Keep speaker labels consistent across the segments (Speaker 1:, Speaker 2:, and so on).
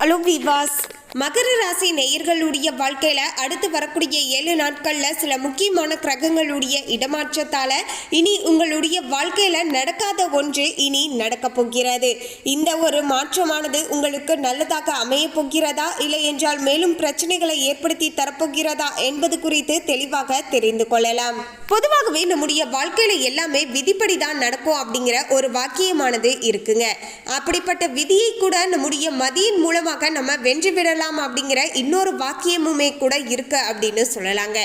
Speaker 1: Hallo Bibas! மகர ராசி நேயர்களுடைய வாழ்க்கையில அடுத்து வரக்கூடிய ஏழு நாட்கள்ல சில முக்கியமான கிரகங்களுடைய இடமாற்றத்தால இனி உங்களுடைய வாழ்க்கையில நடக்காத ஒன்று இனி நடக்க போகிறது. இந்த ஒரு மாற்றமானது உங்களுக்கு நல்லதாக அமைய போகிறதா? இல்லை என்றால் மேலும் பிரச்சனைகளை ஏற்படுத்தி தரப்போகிறதா? என்பது குறித்து தெளிவாக தெரிந்து கொள்ளலாம். பொதுவாகவே நம்முடைய வாழ்க்கையில எல்லாமே விதிப்படி தான் நடக்கும் அப்படிங்கிற ஒரு வாக்கியமானது இருக்குங்க. அப்படிப்பட்ட விதியை கூட நம்முடைய மதியின் மூலமாக நம்ம வென்று விடலாம் அப்படிங்கிற இன்னொரு வாக்கியமுமே கூட இருக்கு அப்படின்னு சொல்லலாங்க.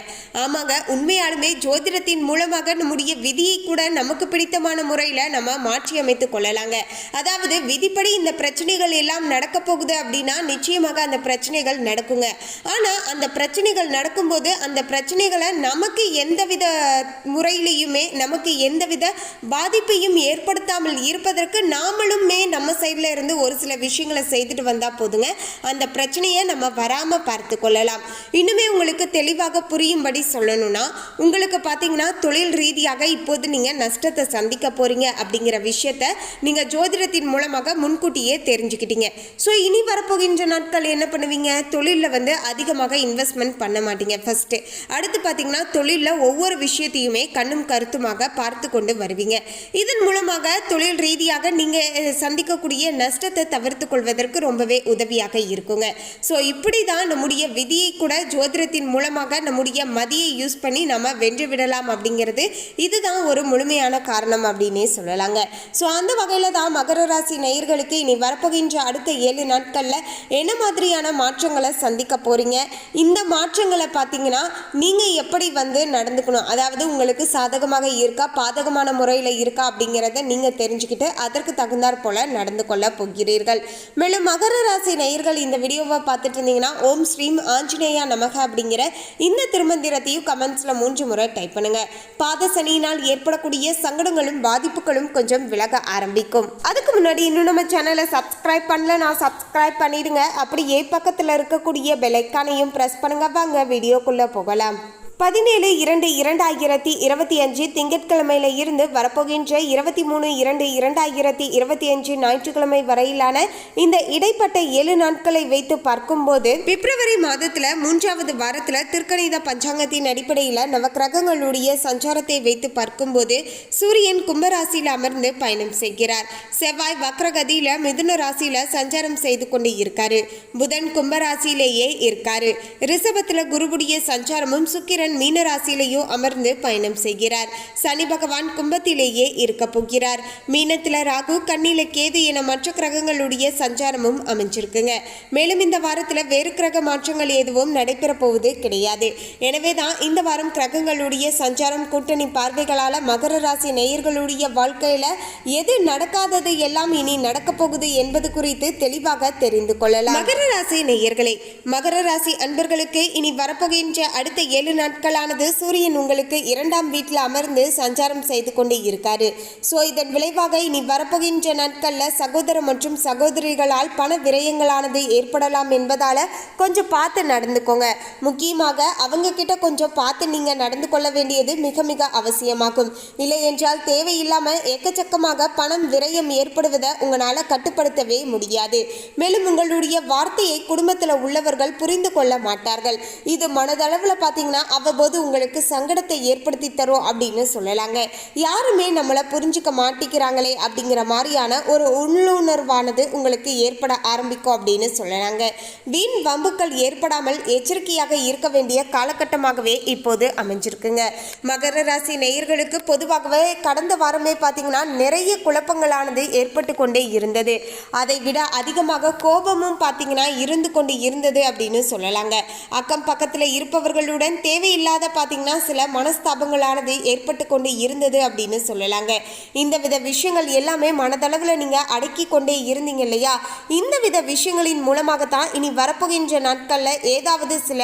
Speaker 1: ஆமாங்க உண்மையாலுமே ஜோதிடத்தின் மூலமாக நம்முடைய விதியை கூட நமக்கு பிடித்தமான முறையில் நம்ம மாற்றி அமைத்து கொள்ளலாங்க. அதாவது விதிப்படி இந்த பிரச்சனைகள் எல்லாம் நடக்க போகுது அப்படின்னா நிச்சயமாக அந்த பிரச்சனைகள் நடக்குங்க. ஆனால் அந்த பிரச்சனைகள் நடக்கும்போது அந்த பிரச்சனைகளை நமக்கு எந்தவித முறையிலையுமே நமக்கு எந்தவித பாதிப்பையும் ஏற்படுத்தாமல் இருப்பதற்கு நாமளுமே நம்ம சைடில் இருந்து ஒரு சில விஷயங்களை செய்துட்டு வந்தால் போதுங்க. அந்த பிரச்சனை பிரச்சனையை நம்ம வராமல் பார்த்து கொள்ளலாம். இன்னுமே உங்களுக்கு தெளிவாக புரியும்படி சொல்லணும்னா உங்களுக்கு பார்த்தீங்கன்னா தொழில் ரீதியாக இப்போது நீங்கள் நஷ்டத்தை சந்திக்க போகிறீங்க அப்படிங்கிற விஷயத்த நீங்கள் ஜோதிடத்தின் மூலமாக முன்கூட்டியே தெரிஞ்சுக்கிட்டீங்க. ஸோ இனி வரப்போகின்ற நாட்கள் என்ன பண்ணுவீங்க? தொழிலில் வந்து அதிகமாக இன்வெஸ்ட்மெண்ட் பண்ண மாட்டீங்க ஃபஸ்ட்டு அடுத்து பார்த்தீங்கன்னா தொழிலில் ஒவ்வொரு விஷயத்தையுமே கண்ணும் கருத்துமாக பார்த்து கொண்டு வருவீங்க. இதன் மூலமாக தொழில் ரீதியாக நீங்கள் சந்திக்கக்கூடிய நஷ்டத்தை தவிர்த்து கொள்வதற்கு ரொம்பவே உதவியாக இருக்குங்க. ஸோ இப்படி தான் நம்முடைய விதியை கூட ஜோதிடத்தின் மூலமாக நம்முடைய மதியை யூஸ் பண்ணி நம்ம வென்று விடலாம் அப்படிங்கிறது. இதுதான் ஒரு முழுமையான காரணம் அப்படின்னே சொல்லலாங்க. ஸோ அந்த வகையில் தான் மகர ராசி நேயர்களுக்கு இனி வரப்போகின்ற அடுத்த ஏழு நாட்களில் என்ன மாதிரியான மாற்றங்களை சந்திக்க போகிறீங்க இந்த மாற்றங்களை பார்த்தீங்கன்னா நீங்கள் எப்படி வந்து நடந்துக்கணும்? அதாவது உங்களுக்கு சாதகமாக இருக்கா? பாதகமான முறையில் இருக்கா? அப்படிங்கிறத நீங்கள் தெரிஞ்சுக்கிட்டு அதற்கு தகுந்தாற் போல நடந்து கொள்ள போகிறீர்கள். மேலும் மகர ராசி நேயர்கள் இந்த வீடியோவை பார்த்துட்டு இருந்தீங்கன்னா ஓம் ஸ்ரீம் ஆஞ்சநேயா நமக அப்படிங்கிற இந்த திருமந்திரத்தையும் கமெண்ட்ஸில் மூன்று முறை டைப் பண்ணுங்க. பாத சனியினால் ஏற்படக்கூடிய சங்கடங்களும் பாதிப்புகளும் கொஞ்சம் விலக ஆரம்பிக்கும். அதுக்கு முன்னாடி இன்னும் நம்ம சேனலை சப்ஸ்கிரைப் பண்ணல நான் சப்ஸ்கிரைப் பண்ணிடுங்க. அப்படியே பக்கத்தில் இருக்கக்கூடிய பெலைக்கானையும் ப்ரெஸ் பண்ணுங்க. வாங்க வீடியோக்குள்ளே போகலாம். பதினேழு இரண்டு இரண்டாயிரத்தி இருபத்தி அஞ்சு திங்கட்கிழமையில இருந்து வரப்போகின்ற இருபத்தி மூணு இரண்டு இரண்டாயிரத்தி இருபத்தி அஞ்சு ஞாயிற்றுக்கிழமை வரையிலான இந்த இடைப்பட்ட ஏழு நாட்களை வைத்து பார்க்கும்போது பிப்ரவரி மாதத்துல மூன்றாவது வாரத்துல திருக்கணித பஞ்சாங்கத்தின் அடிப்படையில் நவக்கிரகங்களுடைய சஞ்சாரத்தை வைத்து பார்க்கும்போது சூரியன் கும்பராசியில் அமர்ந்து பயணம் செய்கிறார். செவ்வாய் வக்ரகதியில மிதுன ராசியில சஞ்சாரம் செய்து கொண்டு இருக்காரு. புதன் கும்பராசியிலேயே இருக்காரு. ரிஷபத்துல குருவுடைய சஞ்சாரமும் சுக்கிர மீன ராசியிலேயும் அமர்ந்து பயணம் செய்கிறார். சனி பகவான் கும்பத்திலேயே இருக்க போகிறார். மீனத்தில் ராகு கண்ணில கேது என மற்ற கிரகங்களுடைய சஞ்சாரமும் அமைஞ்சிருக்குங்க. மேலும் இந்த வாரத்தில் வேறு கிரக மாற்றங்கள் எதுவும் நடைபெற போவது கிடையாது. எனவே தான் இந்த வாரம் கிரகங்களுடைய சஞ்சாரம் கூட்டணி பார்வைகளால் மகர ராசி நேயர்களுடைய வாழ்க்கையில் எது நடக்காதது எல்லாம் இனி நடக்கப் போகுது என்பது குறித்து தெளிவாக தெரிந்து கொள்ளலாம். மகர ராசி நேயர்களே மகர ராசி அன்பர்களுக்கு இனி வரப்போகின்ற அடுத்த ஏழு நாட்கள் நாட்களானது சூரியன் உங்களுக்கு இரண்டாம் வீட்டில் அமர்ந்து சஞ்சாரம் செய்து கொண்டு இருக்காரு. ஸோ இதன் விளைவாக இனி வரப்போகின்ற நாட்களில் சகோதர மற்றும் சகோதரிகளால் பண விரயங்களானது ஏற்படலாம் என்பதால கொஞ்சம் பார்த்து நடந்துக்கோங்க. முக்கியமாக அவங்க கிட்ட கொஞ்சம் பார்த்து நீங்க நடந்து கொள்ள வேண்டியது மிக மிக அவசியமாகும். இல்லை என்றால் தேவையில்லாம எக்கச்சக்கமாக பணம் விரயம் ஏற்படுவதை உங்களால கட்டுப்படுத்தவே முடியாது. மேலும் உங்களுடைய வார்த்தையை குடும்பத்தில் உள்ளவர்கள் புரிந்து கொள்ள மாட்டார்கள். இது மனதளவில் பார்த்தீங்கன்னா அவ்வப்போது உங்களுக்கு சங்கடத்தை ஏற்படுத்தி தரும் அப்படின்னு சொல்லலாங்க. யாருமே நம்மளை புரிஞ்சுக்க மாட்டிக்கிறாங்களே அப்படிங்கிற மாதிரியான ஒரு உள்ளுணர்வானது உங்களுக்கு ஏற்பட ஆரம்பிக்கும் அப்படின்னு சொல்லலாங்க. வீண் வம்புக்கள் ஏற்படாமல் எச்சரிக்கையாக இருக்க வேண்டிய காலகட்டமாகவே இப்போது அமைஞ்சிருக்குங்க. மகர ராசி நேயர்களுக்கு பொதுவாகவே கடந்த வாரமே பார்த்தீங்கன்னா நிறைய குழப்பங்களானது ஏற்பட்டு கொண்டே இருந்தது. அதை விட அதிகமாக கோபமும் பார்த்தீங்கன்னா இருந்து கொண்டு இருந்தது அப்படின்னு சொல்லலாங்க. அக்கம் பக்கத்தில் இருப்பவர்களுடன் இல்லாத பார்த்தீங்கன்னா சில மனஸ்தாபங்களானது ஏற்பட்டு கொண்டு இருந்தது அப்படின்னு சொல்லலாங்க. இந்த வித விஷயங்கள் எல்லாமே மனதளவில் நீங்கள் அடக்கி கொண்டே இருந்தீங்க இல்லையா? இந்த வித விஷயங்களின் மூலமாகத்தான் இனி வரப்போகின்ற நாட்களில் ஏதாவது சில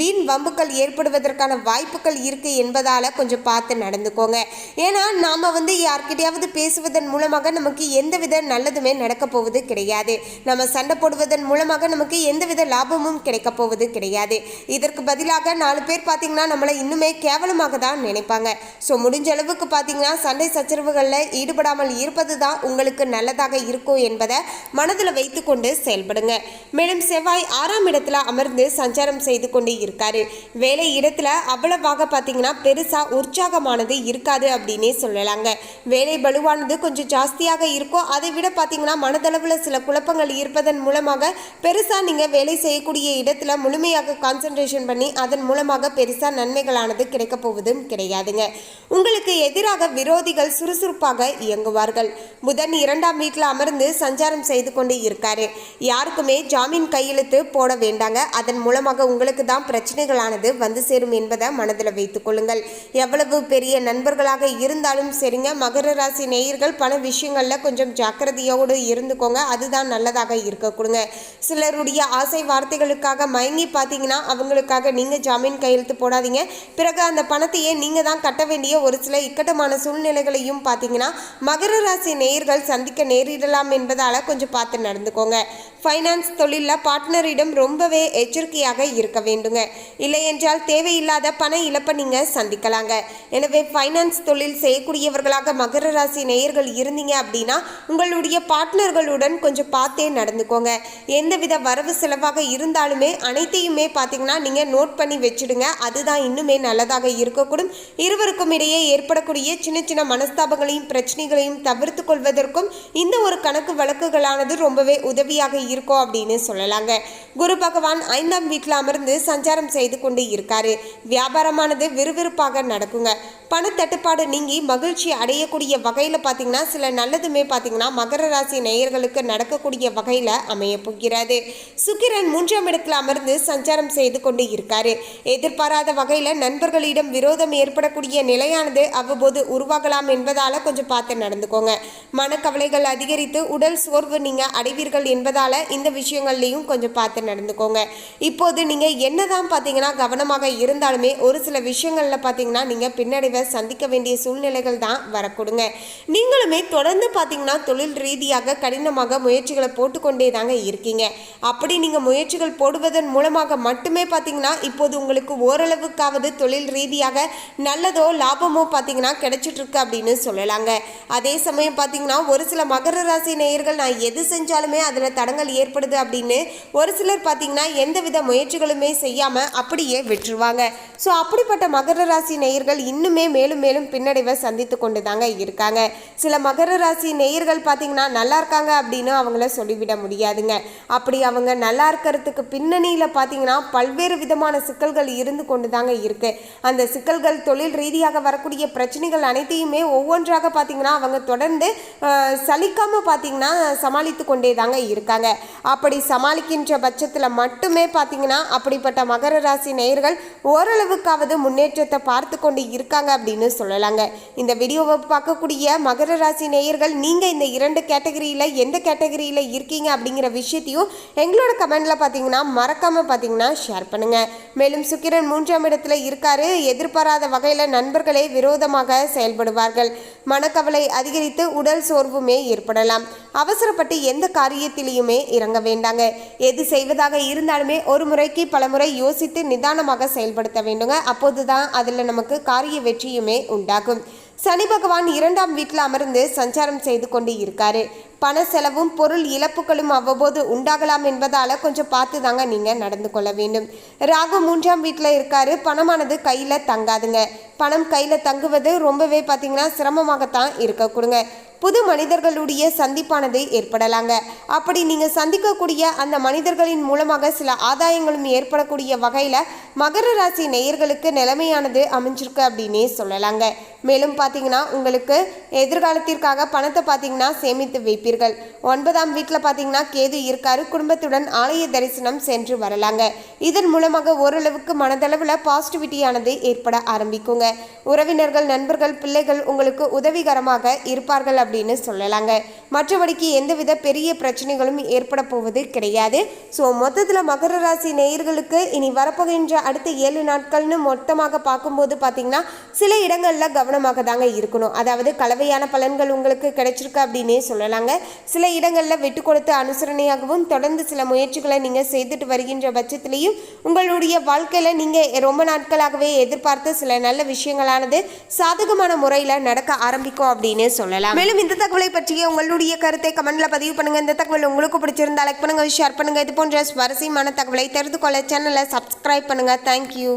Speaker 1: வீண் வம்புகள் ஏற்படுவதற்கான வாய்ப்புகள் இருக்கு என்பதால கொஞ்சம் பார்த்து நடந்துக்கோங்க. ஏன்னா நாம வந்து யார்கிட்டயாவது பேசுவதன் மூலமாக நமக்கு எந்தவித நல்லதுமே நடக்க போவது கிடையாது. நம்ம சண்டை போடுவதன் மூலமாக நமக்கு எந்தவித லாபமும் கிடைக்க போவது கிடையாது. இதற்கு பதிலாக நாலு பேர் பார்த்தீங்கன்னா பார்த்திங்கன்னா நம்மளை இன்னுமே கேவலமாக தான் நினைப்பாங்க. ஸோ முடிஞ்ச அளவுக்கு பார்த்திங்கன்னா சண்டை சச்சரவுகளில் ஈடுபடாமல் இருப்பது தான் உங்களுக்கு நல்லதாக இருக்கும் என்பதை மனதில் வைத்துக்கொண்டு செயல்படுங்க. மேலும் செவ்வாய் ஆறாம் இடத்துல அமர்ந்து சஞ்சாரம் செய்து கொண்டு இருக்காரு. வேலை இடத்துல அவ்வளவாக பார்த்திங்கன்னா பெருசாக உற்சாகமானது இருக்காது அப்படின்னே சொல்லலாங்க. வேலை பலுவானது கொஞ்சம் ஜாஸ்தியாக இருக்கும் அதை விட பார்த்திங்கன்னா மனதளவில் சில குழப்பங்கள் இருப்பதன் மூலமாக பெருசாக நீங்கள் வேலை செய்யக்கூடிய இடத்துல முழுமையாக கான்சென்ட்ரேஷன் பண்ணி அதன் மூலமாக பெருசாக நன்மைகளானது கிடைக்கப் போவதும் கிடையாதுங்க. உங்களுக்கு எதிராக விரோதிகள் சுறுசுறுப்பாக இயங்குவார்கள். புதன் இரண்டாம் வீட்டில் அமர்ந்து சஞ்சாரம் செய்து கொண்டு இருக்காரு. யாருக்குமே ஜாமீன் கையெழுத்து போட வேண்டாங்க. அதன் மூலமாக உங்களுக்கு தான் பிரச்சனைகளானது வந்து சேரும் என்பதை மனதில் வைத்துக் கொள்ளுங்கள். எவ்வளவு பெரிய நண்பர்களாக இருந்தாலும் சரிங்க. மகர ராசி நேயர்கள் பல விஷயங்களில் கொஞ்சம் ஜாக்கிரதையோடு இருந்துக்கோங்க. அதுதான் நல்லதாக இருக்க கொடுங்க. சிலருடைய ஆசை வார்த்தைகளுக்காக மயங்கி பார்த்தீங்கன்னா அவங்களுக்காக நீங்கள் ஜாமீன் கையெழுத்து போட போடாதீங்க பிறகு அந்த பணத்தையே நீங்கள் தான் கட்ட வேண்டிய ஒரு சில இக்கட்டமான சூழ்நிலைகளையும் பார்த்தீங்கன்னா மகர ராசி நேயர்கள் சந்திக்க நேரிடலாம் என்பதால் கொஞ்சம் பார்த்து நடந்துக்கோங்க. ஃபைனான்ஸ் தொழிலில் பார்ட்னரிடம் ரொம்பவே எச்சரிக்கையாக இருக்க வேண்டுங்க. இல்லை என்றால் தேவையில்லாத பண இழப்பை நீங்கள் சந்திக்கலாங்க. எனவே ஃபைனான்ஸ் தொழில் செய்யக்கூடியவர்களாக மகர ராசி நேயர்கள் இருந்தீங்க அப்படின்னா உங்களுடைய பார்ட்னர்களுடன் கொஞ்சம் பார்த்தே நடந்துக்கோங்க. எந்தவித வரவு செலவாக இருந்தாலுமே அனைத்தையுமே பார்த்தீங்கன்னா நீங்கள் நோட் பண்ணி வச்சுடுங்க. அதுதான் இன்னுமே நல்லதாக இருக்கக்கூடும். இருவருக்கும் இடையே ஏற்படக்கூடிய சின்ன சின்ன மனஸ்தாபங்களையும் பிரச்சனைகளையும் தவிர்த்து கொள்வதற்கும் இந்த ஒரு கணக்கு வழக்குகளானது ரொம்பவே உதவியாக இருக்கும் அப்படின்னு சொல்லலாங்க. குரு பகவான் ஐந்தாம் வீட்டில் அமர்ந்து சஞ்சாரம் செய்து கொண்டு இருக்காரு. வியாபாரமானது விறுவிறுப்பாக நடக்குங்க. பணத்தட்டுப்பாடு நீங்கி மகிழ்ச்சி அடையக்கூடிய வகையில் பார்த்தீங்கன்னா சில நல்லதுமே பார்த்தீங்கன்னா மகர ராசி நேயர்களுக்கு நடக்கக்கூடிய வகையில் அமைய போகிறது. சுக்கிரன் மூன்றாம் இடத்தில் அமர்ந்து சஞ்சாரம் செய்து கொண்டு இருக்காரு. எதிர்பாராத வகையில் நண்பர்களிடம் விரோதம் ஏற்படக்கூடிய நிலையானது அவ்வப்போது உருவாகலாம் என்பதால் கொஞ்சம் பார்த்து நடந்துக்கோங்க. மனக்கவலைகள் அதிகரித்து உடல் சோர்வு நீங்கள் அடைவீர்கள் என்பதால் இந்த விஷயங்கள்லையும் கொஞ்சம் பார்த்து நடந்துக்கோங்க. இப்போது நீங்கள் என்னதான் பார்த்தீங்கன்னா கவனமாக இருந்தாலுமே ஒரு சில விஷயங்களில் பார்த்தீங்கன்னா நீங்கள் பின்னடைவை சந்திக்க வேண்டிய சூழ்நிலைகள் தான் வரக்கூடுங்க. நீங்களுமே தொடர்ந்து பார்த்தீங்கன்னா தொழில் ரீதியாக கடினமாக முயற்சிகளை போட்டுக்கொண்டே தாங்க இருக்கீங்க. அப்படி நீங்கள் முயற்சிகள் போடுவதன் மூலமாக மட்டுமே பார்த்தீங்கன்னா இப்போது உங்களுக்கு ஓரளவு ஓரளவுக்காவது தொழில் ரீதியாக நல்லதோ லாபமோ பார்த்தீங்கன்னா கிடைச்சிட்டு இருக்கு அப்படின்னு சொல்லலாங்க. அதே சமயம் பார்த்தீங்கன்னா ஒரு சில மகர ராசி நேயர்கள் நான் எது செஞ்சாலுமே அதில் தடங்கள் ஏற்படுது அப்படின்னு ஒரு சிலர் பார்த்தீங்கன்னா எந்தவித முயற்சிகளுமே செய்யாமல் அப்படியே விட்டுருவாங்க. ஸோ அப்படிப்பட்ட மகர ராசி நேயர்கள் இன்னுமே மேலும் மேலும் பின்னடைவை சந்தித்து கொண்டு தாங்க இருக்காங்க. சில மகர ராசி நேயர்கள் பார்த்தீங்கன்னா நல்லா இருக்காங்க அப்படின்னு அவங்கள சொல்லிவிட முடியாதுங்க. அப்படி அவங்க நல்லா இருக்கிறதுக்கு பின்னணியில் பார்த்தீங்கன்னா பல்வேறு விதமான சிக்கல்கள் இருந்து கொண்டு தாங்க இருக்கு. அந்த சிக்கல்கள் தொழில் ரீதியாக வரக்கூடிய பிரச்சனைகள் அனைத்தையுமே ஒவ்வொன்றாக பார்த்தீங்கன்னா அவங்க தொடர்ந்து சலிக்காமல் பார்த்திங்கன்னா பார்த்தீங்கன்னா சமாளித்து கொண்டே தாங்க இருக்காங்க. அப்படி சமாளிக்கின்ற பட்சத்தில் மட்டுமே பார்த்தீங்கன்னா அப்படிப்பட்ட மகர ராசி நேயர்கள் ஓரளவுக்காவது முன்னேற்றத்தை பார்த்து கொண்டு இருக்காங்க அப்படின்னு சொல்லலாங்க. இந்த வீடியோவை பார்க்கக்கூடிய மகர ராசி நேயர்கள் நீங்கள் இந்த இரண்டு கேட்டகரியில் எந்த கேட்டகரியில் இருக்கீங்க அப்படிங்கிற விஷயத்தையும் எங்களோட கமெண்ட்ல பார்த்தீங்கன்னா மறக்காம பார்த்தீங்கன்னா ஷேர் பண்ணுங்க. மேலும் சுக்கிரன் மூன்று இடத்துல இருக்காரு. எதிர்பாராத வகையில் நண்பர்களே விரோதமாக செயல்படுவார்கள். மனக்கவலை அதிகரித்து உடல் சோர்வுமே ஏற்படலாம். அவசரப்பட்டு எந்த காரியத்திலையுமே இறங்க வேண்டாங்க. எது செய்வதாக இருந்தாலுமே ஒரு முறைக்கு பல முறை யோசித்து நிதானமாக செயல்படுத்த வேண்டுங்க. அப்போதுதான் அதில் நமக்கு காரிய வெற்றியுமே உண்டாகும். சனி பகவான் இரண்டாம் வீட்டில் அமர்ந்து சஞ்சாரம் செய்து கொண்டு இருக்காரு. பண செலவும் பொருள் இழப்புகளும் அவ்வப்போது உண்டாகலாம் என்பதால கொஞ்சம் பார்த்து தாங்க நீங்கள் நடந்து கொள்ள வேண்டும். ராகு மூன்றாம் வீட்டில் இருக்காரு. பணமானது கையில் தங்காதுங்க. பணம் கையில் தங்குவது ரொம்பவே பார்த்தீங்கன்னா சிரமமாகத்தான் இருக்க கொடுங்க. புது மனிதர்களுடைய சந்திப்பானது ஏற்படலாங்க. அப்படி நீங்கள் சந்திக்கக்கூடிய அந்த மனிதர்களின் மூலமாக சில ஆதாயங்களும் ஏற்படக்கூடிய வகையில் மகர ராசி நேயர்களுக்கு நிலைமையானது அமைஞ்சிருக்கு அப்படின்னே சொல்லலாங்க. மேலும் பார்த்தீங்கன்னா உங்களுக்கு எதிர்காலத்திற்காக பணத்தை பார்த்தீங்கன்னா சேமித்து வைப்பீர்கள். ஒன்பதாம் வீட்டில் பார்த்தீங்கன்னா கேது இருக்காரு. குடும்பத்துடன் ஆலய தரிசனம் சென்று வரலாங்க. இதன் மூலமாக ஓரளவுக்கு மனதளவில் பாசிட்டிவிட்டியானது ஏற்பட ஆரம்பிக்குங்க. உறவினர்கள் நண்பர்கள் பிள்ளைகள் உங்களுக்கு உதவிகரமாக இருப்பார்கள் அப்படின்னு சொல்லலாங்க. மற்றபடிக்கு எந்தவித பெரிய பிரச்சனைகளும் ஏற்பட போவது கிடையாது. ஸோ மொத்தத்தில் மகர ராசி நேயர்களுக்கு இனி வரப்போகின்ற அடுத்த ஏழு நாட்கள்னு மொத்தமாக பார்க்கும்போது பார்த்தீங்கன்னா சில இடங்களில் கவனமாக தாங்க இருக்கணும். அதாவது கலவையான பலன்கள் உங்களுக்கு கிடைச்சிருக்கு அப்படின்னே சொல்லலாங்க. சில இடங்களில் விட்டு கொடுத்து அனுசரணையாகவும் தொடர்ந்து சில முயற்சிகளை நீங்கள் செய்துட்டு வருகின்ற பட்சத்திலையும் உங்களுடைய வாழ்க்கையில் நீங்கள் ரொம்ப நாட்களாகவே எதிர்பார்த்த சில நல்ல விஷயங்களானது சாதகமான முறையில் நடக்க ஆரம்பிக்கும் அப்படின்னு சொல்லலாம். மேலும் இந்த தகவலை பற்றிய உங்களுடைய கருத்தை கமெண்ட்ல பதிவு பண்ணுங்க. இந்த தகவல் உங்களுக்கு பிடிச்சிருந்தா லைக் பண்ணுங்க ஷேர் பண்ணுங்க. இது போன்ற சுவாரஸ்யமான தகவலை தெரிந்து கொள்ள சேனலை சப்ஸ்கிரைப் பண்ணுங்க. தேங்க்யூ